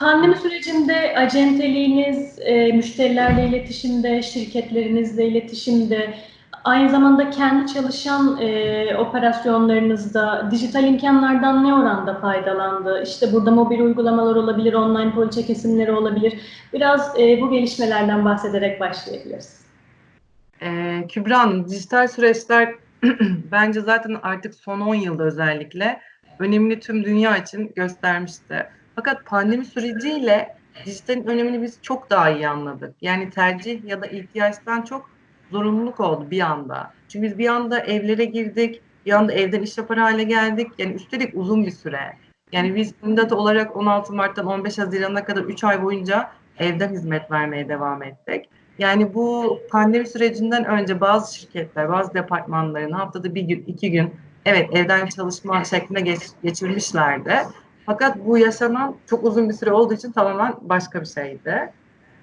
Pandemi sürecinde acenteliğiniz, e, müşterilerle iletişimde, şirketlerinizle iletişimde, aynı zamanda kendi çalışan e, operasyonlarınızda dijital imkanlardan ne oranda faydalandı? İşte burada mobil uygulamalar olabilir, online poliçe kesimleri olabilir. Biraz e, bu gelişmelerden bahsederek başlayabiliriz. Ee, Kübra Hanım, dijital süreçler bence zaten artık son 10 yılda özellikle önemli tüm dünya için göstermişti. Fakat pandemi süreciyle dijitalin önemini biz çok daha iyi anladık. Yani tercih ya da ihtiyaçtan çok zorunluluk oldu bir anda. Çünkü biz bir anda evlere girdik, bir anda evden iş yapar hale geldik. Yani üstelik uzun bir süre. Yani biz Ündat olarak 16 Mart'tan 15 Haziran'a kadar 3 ay boyunca evden hizmet vermeye devam ettik. Yani bu pandemi sürecinden önce bazı şirketler, bazı departmanların haftada bir gün, iki gün evet evden çalışma şekline geç, geçirmişlerdi. Fakat bu yaşanan çok uzun bir süre olduğu için tamamen başka bir şeydi.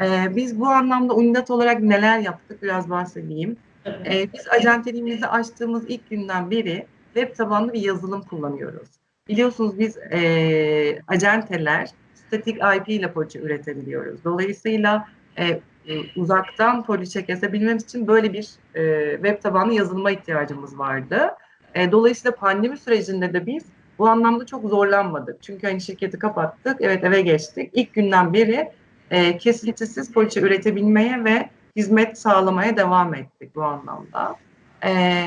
Ee, biz bu anlamda Unidat olarak neler yaptık biraz bahsedeyim. Ee, biz acenteliğimizi açtığımız ilk günden beri web tabanlı bir yazılım kullanıyoruz. Biliyorsunuz biz e, acenteler statik IP ile poliçe üretebiliyoruz. Dolayısıyla e, uzaktan poliçe kesebilmemiz için böyle bir e, web tabanlı yazılıma ihtiyacımız vardı. E, dolayısıyla pandemi sürecinde de biz bu anlamda çok zorlanmadık. Çünkü hani şirketi kapattık, evet eve geçtik. İlk günden beri e, kesintisiz poliçe üretebilmeye ve hizmet sağlamaya devam ettik bu anlamda. E,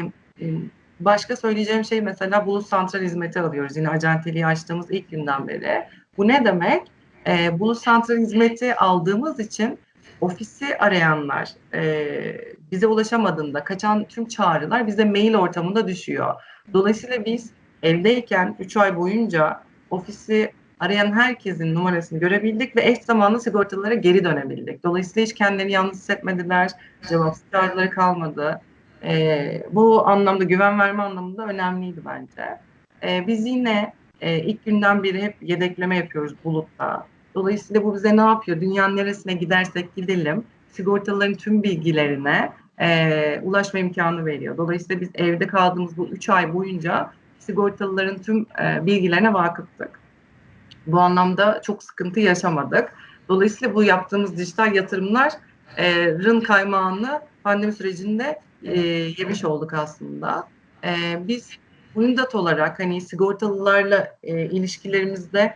başka söyleyeceğim şey mesela Bulut Santral hizmeti alıyoruz. Yine acenteliği açtığımız ilk günden beri. Bu ne demek? E, Bulut Santral hizmeti aldığımız için ofisi arayanlar e, bize ulaşamadığında kaçan tüm çağrılar bize mail ortamında düşüyor. Dolayısıyla biz evdeyken 3 ay boyunca ofisi arayan herkesin numarasını görebildik ve eş zamanlı sigortalara geri dönebildik. Dolayısıyla hiç kendilerini yalnız hissetmediler, cevapsız çağrıları kalmadı. E, bu anlamda güven verme anlamında önemliydi bence. E, biz yine e, ilk günden beri hep yedekleme yapıyoruz bulutta. Dolayısıyla bu bize ne yapıyor? Dünyanın neresine gidersek gidelim sigortaların tüm bilgilerine e, ulaşma imkanı veriyor. Dolayısıyla biz evde kaldığımız bu 3 ay boyunca sigortalıların tüm e, bilgilerine vakıftık. Bu anlamda çok sıkıntı yaşamadık. Dolayısıyla bu yaptığımız dijital yatırımların kaymağını pandemi sürecinde e, yemiş olduk aslında. E, biz Unidat olarak hani sigortalılarla e, ilişkilerimizde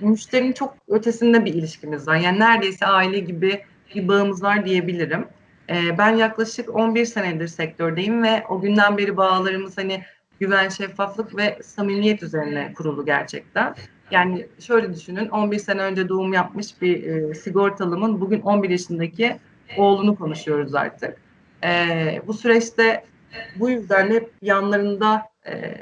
müşterinin çok ötesinde bir ilişkimiz var. Yani neredeyse aile gibi bir bağımız var diyebilirim. E, ben yaklaşık 11 senedir sektördeyim ve o günden beri bağlarımız hani güven, şeffaflık ve samimiyet üzerine kurulu gerçekten. Yani şöyle düşünün 11 sene önce doğum yapmış bir e, sigortalımın bugün 11 yaşındaki oğlunu konuşuyoruz artık. E, bu süreçte bu yüzden hep yanlarında e,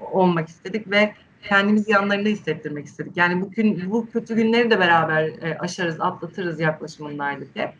olmak istedik ve kendimizi yanlarında hissettirmek istedik. Yani bugün bu kötü günleri de beraber e, aşarız, atlatırız yaklaşımındaydık hep.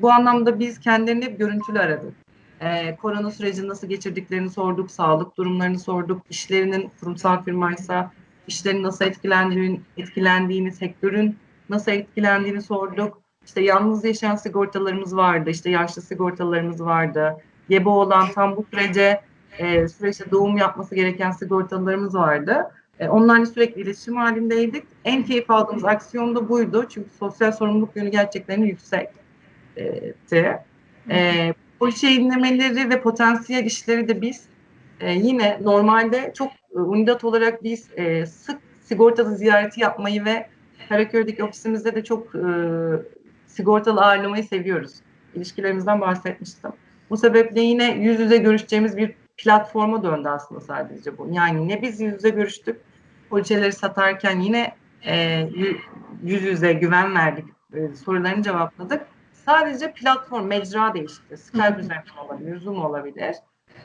Bu anlamda biz kendilerini hep görüntülü aradık. E, korona sürecini nasıl geçirdiklerini sorduk, sağlık durumlarını sorduk, işlerinin kurumsal firmaysa işlerin nasıl etkilendiğini, etkilendiğini, sektörün nasıl etkilendiğini sorduk. İşte yalnız yaşayan sigortalarımız vardı, işte yaşlı sigortalarımız vardı. Gebe olan tam bu sürece e, süreçte doğum yapması gereken sigortalarımız vardı. E, onlarla sürekli iletişim halindeydik. En keyif aldığımız aksiyon da buydu. Çünkü sosyal sorumluluk yönü gerçekten yüksekti. E, poliçe yayınlamaları ve potansiyel işleri de biz e, yine normalde çok e, olarak biz e, sık sigortalı ziyareti yapmayı ve Karaköy'deki ofisimizde de çok e, sigortalı ağırlamayı seviyoruz. İlişkilerimizden bahsetmiştim. Bu sebeple yine yüz yüze görüşeceğimiz bir platforma döndü aslında sadece bu. Yani ne biz yüz yüze görüştük, poliçeleri satarken yine e, yüz yüze güven verdik, e, sorularını cevapladık. Sadece platform, mecra değişti. Skype üzerinden olabilir, Zoom olabilir.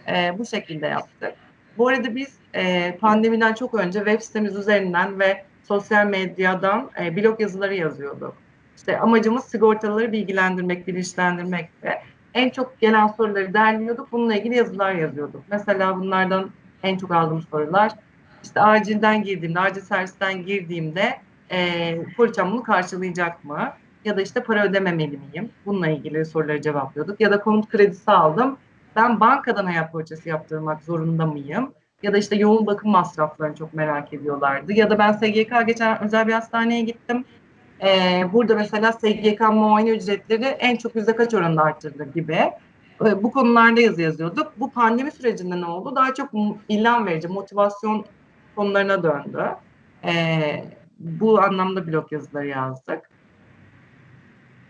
E, bu şekilde yaptık. Bu arada biz e, pandemiden çok önce web sitemiz üzerinden ve sosyal medyadan e, blog yazıları yazıyorduk. İşte amacımız sigortalıları bilgilendirmek, bilinçlendirmekti. En çok gelen soruları derliyorduk. Bununla ilgili yazılar yazıyorduk. Mesela bunlardan en çok aldığım sorular işte acilden girdiğimde, acil servisten girdiğimde e, poliçem bunu karşılayacak mı? Ya da işte para ödememeli miyim? Bununla ilgili soruları cevaplıyorduk. Ya da konut kredisi aldım. ben bankadan hayat poliçesi yaptırmak zorunda mıyım? Ya da işte yoğun bakım masraflarını çok merak ediyorlardı. Ya da ben SGK geçen özel bir hastaneye gittim. Ee, burada mesela SGK muayene ücretleri en çok yüzde kaç oranında arttırılır gibi. Ee, bu konularda yazı yazıyorduk. Bu pandemi sürecinde ne oldu? Daha çok ilham verici, motivasyon konularına döndü. Ee, bu anlamda blog yazıları yazdık.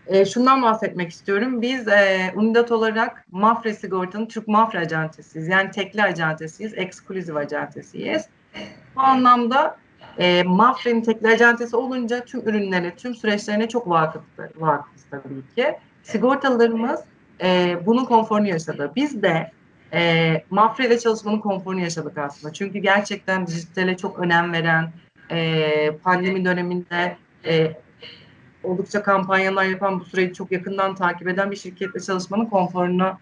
Ee, şundan bahsetmek istiyorum. Biz e, Unidat olarak Mafre Sigorta'nın Türk Mafre acentesiyiz. Yani tekli acentesiyiz, ekskluzif acentesiyiz. Bu anlamda e, Mafre'nin tekli acentesi olunca tüm ürünlerine, tüm süreçlerine çok vakıftır, vakıfız tabii ki. Sigortalarımız e, bunun konforunu yaşadı. Biz de e, Mafre ile çalışmanın konforunu yaşadık aslında. Çünkü gerçekten dijitale çok önem veren, e, pandemi döneminde e, oldukça kampanyalar yapan, bu süreci çok yakından takip eden bir şirketle çalışmanın konforunu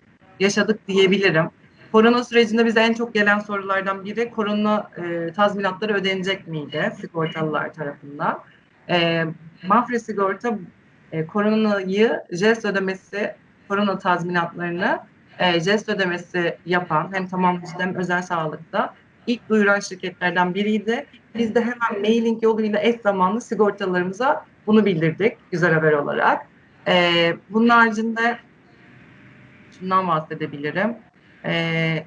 yaşadık diyebilirim. Korona sürecinde bize en çok gelen sorulardan biri korona e, tazminatları ödenecek miydi sigortalılar tarafından? E, Mafre Sigorta e, koronayı jest ödemesi, korona tazminatlarını e, jest ödemesi yapan hem tamamlayıcı hem özel sağlıkta ilk duyuran şirketlerden biriydi. Biz de hemen mailing yoluyla eş zamanlı sigortalarımıza bunu bildirdik güzel haber olarak. E, bunun haricinde şundan bahsedebilirim. E,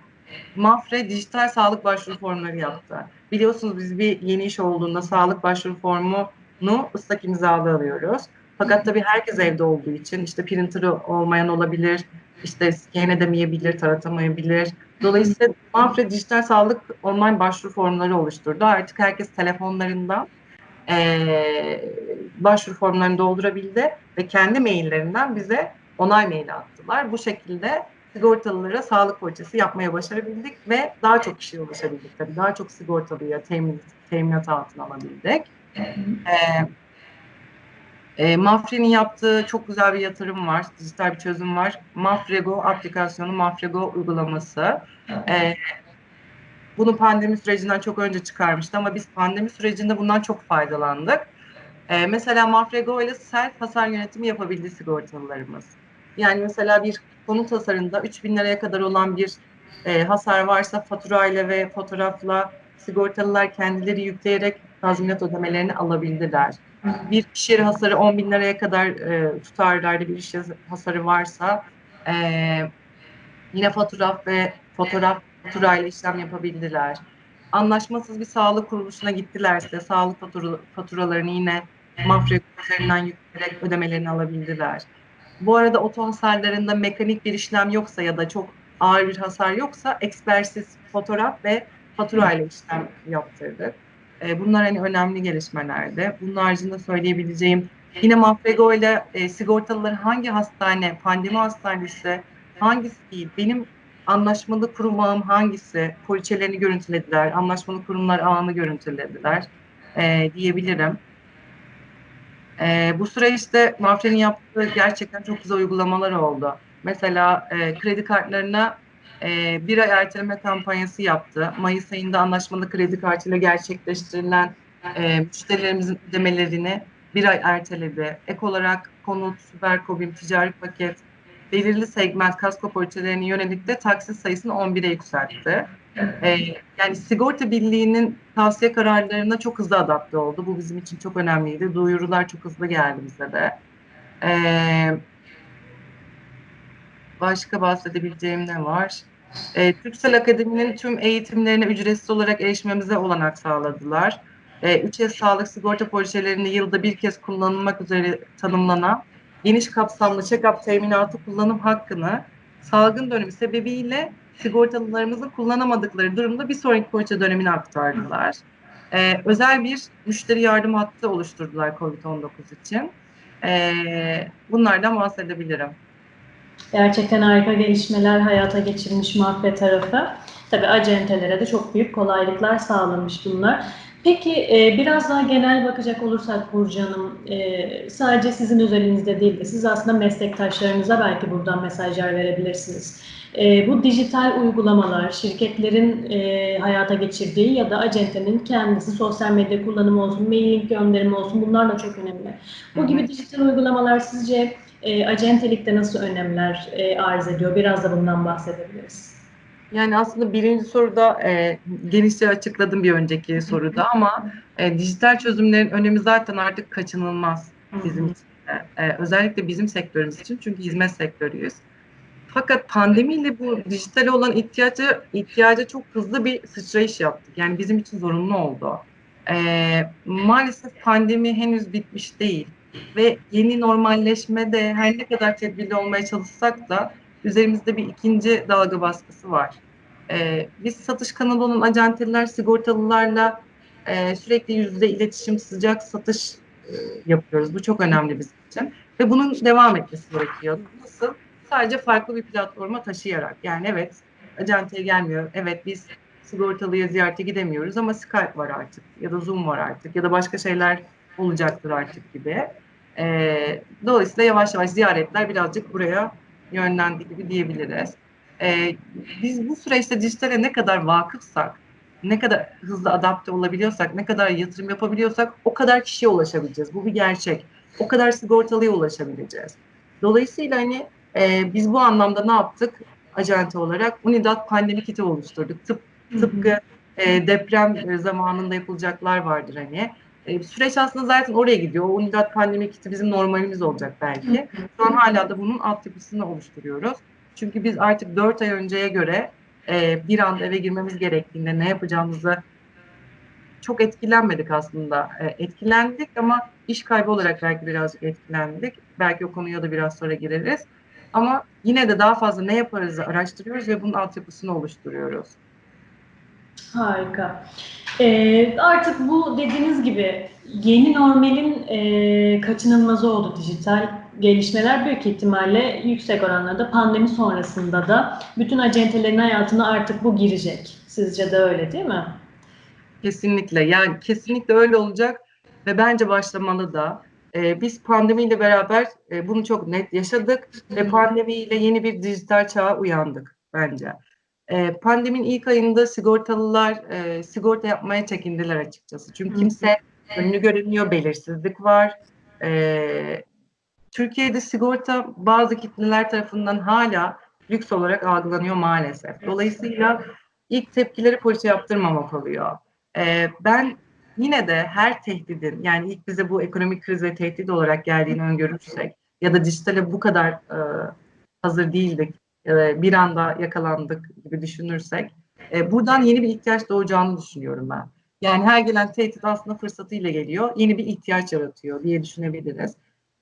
Mafre dijital sağlık başvuru formları yaptı. Biliyorsunuz biz bir yeni iş olduğunda sağlık başvuru formunu ıslak imzalı alıyoruz. Fakat tabii herkes evde olduğu için işte printer'ı olmayan olabilir, işte scan edemeyebilir, taratamayabilir. Dolayısıyla Mafre dijital sağlık online başvuru formları oluşturdu. Artık herkes telefonlarından eee başvuru formlarını doldurabildi ve kendi maillerinden bize onay maili attılar. Bu şekilde sigortalılara sağlık poliçesi yapmaya başarabildik ve daha çok kişiye ulaşabildik tabii. Daha çok sigortalıya temin, teminat altına alabildik. Ee, e, Mafre'nin yaptığı çok güzel bir yatırım var, dijital bir çözüm var. Mafrego aplikasyonu, Mafrego uygulaması. Ee, bunu pandemi sürecinden çok önce çıkarmıştı ama biz pandemi sürecinde bundan çok faydalandık. Ee, mesela Mafrego ile self hasar yönetimi yapabildi sigortalılarımız. Yani mesela bir konut hasarında 3000 liraya kadar olan bir e, hasar varsa faturayla ve fotoğrafla sigortalılar kendileri yükleyerek tazminat ödemelerini alabildiler. Bir iş yeri hasarı 10 bin liraya kadar e, tutarlarda bir iş hasarı varsa e, yine fotoğraf ve fotoğraf faturayla işlem yapabildiler. Anlaşmasız bir sağlık kuruluşuna gittilerse sağlık fatura, faturalarını yine Mafre üzerinden yükleyerek ödemelerini alabildiler. Bu arada otomobillerinde mekanik bir işlem yoksa ya da çok ağır bir hasar yoksa ekspersiz fotoğraf ve fatura ile işlem yaptırdık. E, bunlar hani önemli gelişmelerdi. Bunun haricinde söyleyebileceğim yine Mafrego ile e, sigortalıları hangi hastane, pandemi hastanesi hangisi değil, benim anlaşmalı kurum hangisi, poliçelerini görüntülediler, anlaşmalı kurumlar ağını görüntülediler e, diyebilirim. E, bu süreçte Mafre'nin yaptığı gerçekten çok güzel uygulamalar oldu. Mesela e, kredi kartlarına e, bir ay erteleme kampanyası yaptı. Mayıs ayında anlaşmalı kredi kartıyla gerçekleştirilen e, müşterilerimizin ödemelerini bir ay erteledi. Ek olarak konut, süper kobim, ticari paket, belirli segment kasko poliçelerine yönelik de taksit sayısını 11'e yükseltti. E, yani sigorta birliğinin tavsiye kararlarına çok hızlı adapte oldu. Bu bizim için çok önemliydi. Duyurular çok hızlı geldi bize de. E, başka bahsedebileceğim ne var? E, Türksel Akademi'nin tüm eğitimlerine ücretsiz olarak erişmemize olanak sağladılar. E, 3S sağlık sigorta poliçelerini yılda bir kez kullanılmak üzere tanımlanan geniş kapsamlı check-up teminatı kullanım hakkını salgın dönemi sebebiyle sigortalılarımızın kullanamadıkları durumda bir sonraki poliçe dönemine aktardılar. E, özel bir müşteri yardım hattı oluşturdular COVID-19 için. E, bunlardan bahsedebilirim. Gerçekten harika gelişmeler hayata geçirmiş Mafre tarafı. Tabii acentelere de çok büyük kolaylıklar sağlamış bunlar. Peki e, biraz daha genel bakacak olursak Burcu Hanım, e, sadece sizin özelinizde değil de siz aslında meslektaşlarınıza belki buradan mesajlar verebilirsiniz. E, bu dijital uygulamalar, şirketlerin e, hayata geçirdiği ya da acentenin kendisi sosyal medya kullanımı olsun, mailing gönderimi olsun bunlar da çok önemli. Bu gibi dijital uygulamalar sizce e, acentelikte nasıl önemler e, arz ediyor? Biraz da bundan bahsedebiliriz. Yani aslında birinci soruda e, genişçe açıkladım bir önceki soruda ama e, dijital çözümlerin önemi zaten artık kaçınılmaz bizim için. de. E, özellikle bizim sektörümüz için çünkü hizmet sektörüyüz. Fakat pandemiyle bu dijitale olan ihtiyacı ihtiyaca çok hızlı bir sıçrayış yaptık. Yani bizim için zorunlu oldu. E, maalesef pandemi henüz bitmiş değil ve yeni normalleşmede her ne kadar tedbirli olmaya çalışsak da üzerimizde bir ikinci dalga baskısı var. Ee, biz satış kanalı olan acenteler sigortalılarla e, sürekli yüzde iletişim, sıcak satış e, yapıyoruz. Bu çok önemli bizim için. Ve bunun devam etmesi gerekiyor. Nasıl? Sadece farklı bir platforma taşıyarak. Yani evet, acenteye gelmiyor. Evet biz sigortalıya ziyarete gidemiyoruz ama Skype var artık ya da Zoom var artık ya da başka şeyler olacaktır artık gibi. Ee, dolayısıyla yavaş yavaş ziyaretler birazcık buraya yönlendi gibi diyebiliriz. Ee, biz bu süreçte dijitale ne kadar vakıfsak, ne kadar hızlı adapte olabiliyorsak, ne kadar yatırım yapabiliyorsak o kadar kişiye ulaşabileceğiz. Bu bir gerçek. O kadar sigortalıya ulaşabileceğiz. Dolayısıyla hani e, biz bu anlamda ne yaptık? Acente olarak Unidat pandemi kiti oluşturduk. Tıp, tıpkı e, deprem e, zamanında yapılacaklar vardır hani. E, süreç aslında zaten oraya gidiyor. O Unidat pandemi kiti bizim normalimiz olacak belki. Şu an hala da bunun altyapısını oluşturuyoruz. Çünkü biz artık 4 ay önceye göre e, bir anda eve girmemiz gerektiğinde ne yapacağımızı çok etkilenmedik aslında. E, etkilendik ama iş kaybı olarak belki birazcık etkilendik. Belki o konuya da biraz sonra gireriz. Ama yine de daha fazla ne yaparızı araştırıyoruz ve bunun altyapısını oluşturuyoruz. Harika. Ee, artık bu dediğiniz gibi yeni normalin e, kaçınılmazı oldu dijital gelişmeler büyük ihtimalle yüksek oranlarda pandemi sonrasında da bütün acentelerin hayatına artık bu girecek. Sizce de öyle değil mi? Kesinlikle. Yani kesinlikle öyle olacak ve bence başlamalı da. Ee, biz pandemiyle beraber e, bunu çok net yaşadık ve pandemiyle yeni bir dijital çağa uyandık bence. Ee, pandeminin ilk ayında sigortalılar e, sigorta yapmaya çekindiler açıkçası. Çünkü kimse önünü göremiyor, belirsizlik var. Ee, Türkiye'de sigorta bazı kitleler tarafından hala lüks olarak algılanıyor maalesef. Dolayısıyla ilk tepkileri polise yaptırmamak oluyor. Ee, ben yine de her tehdidin yani ilk bize bu ekonomik kriz ve tehdit olarak geldiğini öngörürsek ya da dijitale bu kadar e, hazır değildik e, bir anda yakalandık gibi düşünürsek e, buradan yeni bir ihtiyaç doğacağını düşünüyorum ben. Yani her gelen tehdit aslında fırsatıyla geliyor. Yeni bir ihtiyaç yaratıyor diye düşünebiliriz.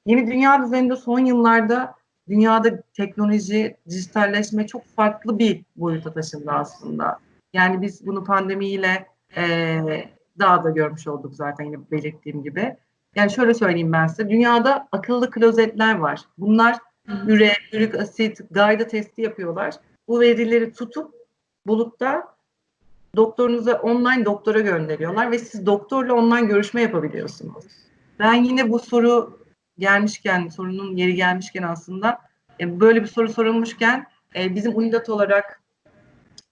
Yeni dünya düzeninde son yıllarda dünyada teknoloji, dijitalleşme çok farklı bir boyuta taşındı aslında. Yani biz bunu pandemiyle e, daha da görmüş olduk zaten yine belirttiğim gibi. Yani şöyle söyleyeyim ben size. Dünyada akıllı klozetler var. Bunlar üre, ürik asit, gayda testi yapıyorlar. Bu verileri tutup bulutta doktorunuza online doktora gönderiyorlar ve siz doktorla online görüşme yapabiliyorsunuz. Ben yine bu soru gelmişken, sorunun yeri gelmişken aslında e, böyle bir soru sorulmuşken e, bizim Unidat olarak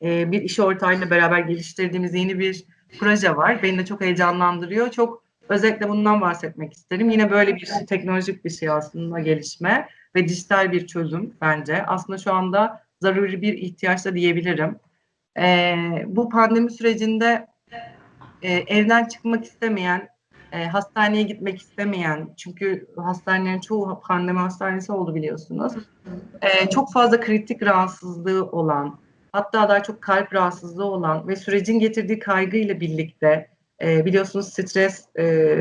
e, bir iş ortağıyla beraber geliştirdiğimiz yeni bir proje var. Beni de çok heyecanlandırıyor. Çok özellikle bundan bahsetmek isterim. Yine böyle bir teknolojik bir şey aslında gelişme ve dijital bir çözüm bence. Aslında şu anda zaruri bir ihtiyaç da diyebilirim. E, bu pandemi sürecinde e, evden çıkmak istemeyen, e, hastaneye gitmek istemeyen, çünkü hastanelerin çoğu pandemi hastanesi oldu biliyorsunuz. E, çok fazla kritik rahatsızlığı olan, hatta daha çok kalp rahatsızlığı olan ve sürecin getirdiği kaygıyla birlikte e, biliyorsunuz stres e,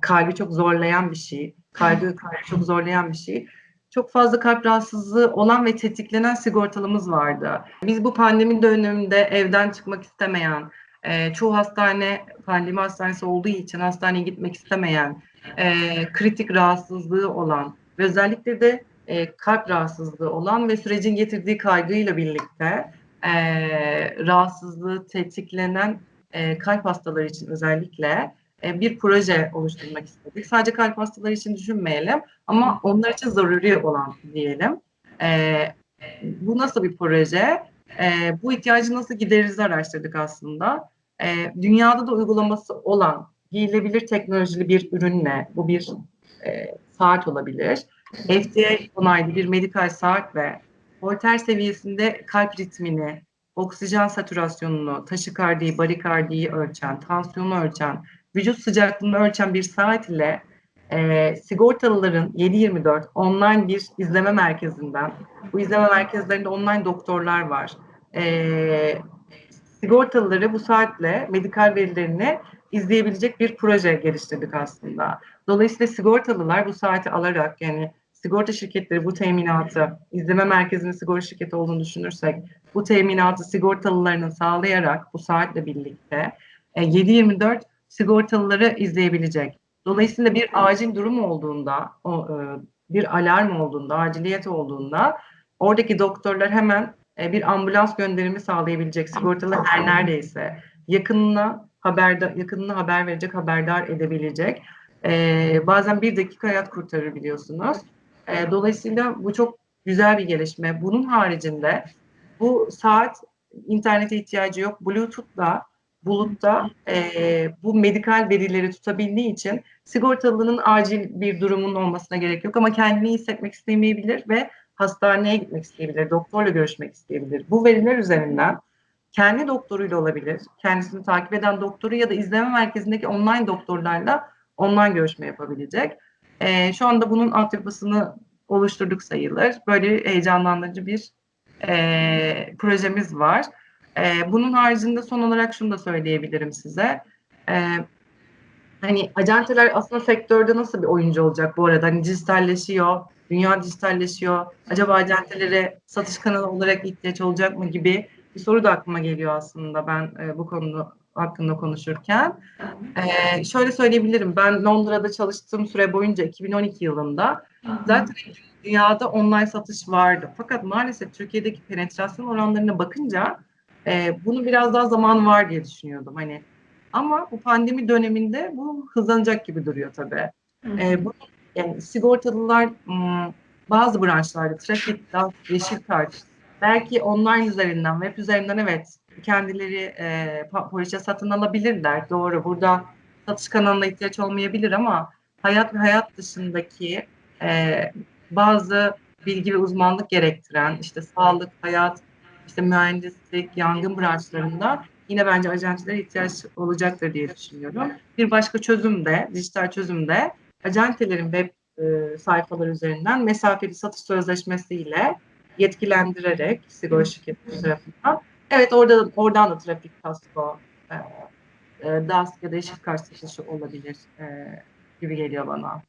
kalbi çok zorlayan bir şey. Kaygı kalbi çok zorlayan bir şey. Çok fazla kalp rahatsızlığı olan ve tetiklenen sigortalımız vardı. Biz bu pandemi döneminde evden çıkmak istemeyen, e, çoğu hastane pandemi hastanesi olduğu için hastaneye gitmek istemeyen, e, kritik rahatsızlığı olan ve özellikle de e, kalp rahatsızlığı olan ve sürecin getirdiği kaygıyla birlikte e, rahatsızlığı tetiklenen e, kalp hastaları için özellikle e, bir proje oluşturmak istedik. Sadece kalp hastaları için düşünmeyelim ama onlar için zaruri olan diyelim. E, bu nasıl bir proje? E, bu ihtiyacı nasıl gideririz araştırdık aslında. Dünyada da uygulaması olan giyilebilir teknolojili bir ürünle, bu bir saat olabilir FDA onaylı bir medikal saat ve Holter seviyesinde kalp ritmini, oksijen satürasyonunu, taşikardiyi, barikardiyi ölçen, tansiyonu ölçen, vücut sıcaklığını ölçen bir saat ile e, sigortalıların 7-24 online bir izleme merkezinden, bu izleme merkezlerinde online doktorlar var. E, sigortalıları bu saatle medikal verilerini izleyebilecek bir proje geliştirdik aslında. Dolayısıyla sigortalılar bu saati alarak yani sigorta şirketleri bu teminatı, izleme merkezinin sigorta şirketi olduğunu düşünürsek, bu teminatı sigortalılarının sağlayarak bu saatle birlikte e, 7-24 sigortalıları izleyebilecek. Dolayısıyla bir acil durum olduğunda, o, e, bir alarm olduğunda, aciliyet olduğunda oradaki doktorlar hemen e, bir ambulans gönderimi sağlayabilecek sigortalı her neredeyse yakınına haberdar, yakınına haber verecek, haberdar edebilecek. E, bazen bir dakika hayat kurtarır biliyorsunuz. E, dolayısıyla bu çok güzel bir gelişme. Bunun haricinde bu saat internete ihtiyacı yok. Bluetooth'la bulutta e, bu medikal verileri tutabildiği için sigortalının acil bir durumun olmasına gerek yok ama kendini hissetmek istemeyebilir ve hastaneye gitmek isteyebilir, doktorla görüşmek isteyebilir. Bu veriler üzerinden kendi doktoruyla olabilir, kendisini takip eden doktoru ya da izleme merkezindeki online doktorlarla online görüşme yapabilecek. E, şu anda bunun altyapısını oluşturduk sayılır. Böyle heyecanlandırıcı bir e, projemiz var. E, bunun haricinde son olarak şunu da söyleyebilirim size. E, hani acenteler aslında sektörde nasıl bir oyuncu olacak bu arada? Hani dijitalleşiyor, dünya dijitalleşiyor. Acaba acentelere satış kanalı olarak ihtiyaç olacak mı gibi bir soru da aklıma geliyor aslında ben e, bu konuda hakkında konuşurken. E, şöyle söyleyebilirim. Ben Londra'da çalıştığım süre boyunca 2012 yılında zaten dünyada online satış vardı. Fakat maalesef Türkiye'deki penetrasyon oranlarına bakınca e, bunu biraz daha zaman var diye düşünüyordum. Hani ama bu pandemi döneminde bu hızlanacak gibi duruyor tabii. E, bu, yani sigortalılar bazı branşlarda trafik, DAS, yeşil kart belki online üzerinden, web üzerinden evet kendileri e, poliçe satın alabilirler. Doğru. Burada satış kanalına ihtiyaç olmayabilir ama hayat ve hayat dışındaki e, bazı bilgi ve uzmanlık gerektiren işte sağlık, hayat, işte mühendislik, yangın branşlarında yine bence acentelere ihtiyaç olacaktır diye düşünüyorum. Bir başka çözüm de, dijital çözüm de acentelerin web e, sayfaları üzerinden mesafeli satış sözleşmesiyle yetkilendirerek sigorta şirketleri tarafından evet orada oradan da trafik kasko e, e, DAS ya da yeşil kart satışı olabilir e, gibi geliyor bana.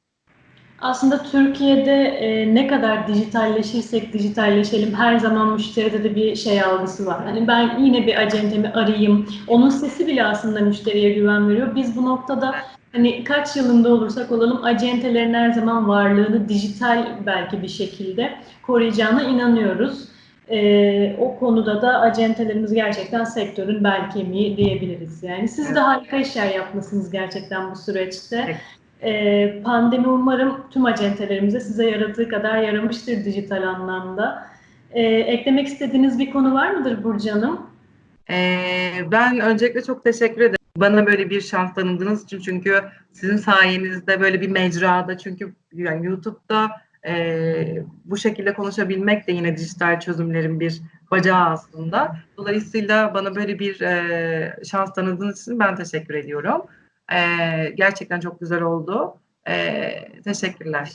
Aslında Türkiye'de e, ne kadar dijitalleşirsek dijitalleşelim her zaman müşteride de bir şey algısı var. Hani ben yine bir acentemi arayayım. Onun sesi bile aslında müşteriye güven veriyor. Biz bu noktada hani kaç yılında olursak olalım acentelerin her zaman varlığını dijital belki bir şekilde koruyacağına inanıyoruz. E, o konuda da acentelerimiz gerçekten sektörün bel kemiği diyebiliriz. Yani siz Evet. de harika işler yapmışsınız gerçekten bu süreçte. Ee, pandemi umarım tüm acentelerimize size yaradığı kadar yaramıştır dijital anlamda. Ee, eklemek istediğiniz bir konu var mıdır Burcu Hanım? Ee, ben öncelikle çok teşekkür ederim. Bana böyle bir şans tanıdığınız için çünkü sizin sayenizde böyle bir mecrada çünkü yani YouTube'da e, bu şekilde konuşabilmek de yine dijital çözümlerin bir bacağı aslında. Dolayısıyla bana böyle bir e, şans tanıdığınız için ben teşekkür ediyorum. E, gerçekten çok güzel oldu. E, teşekkürler.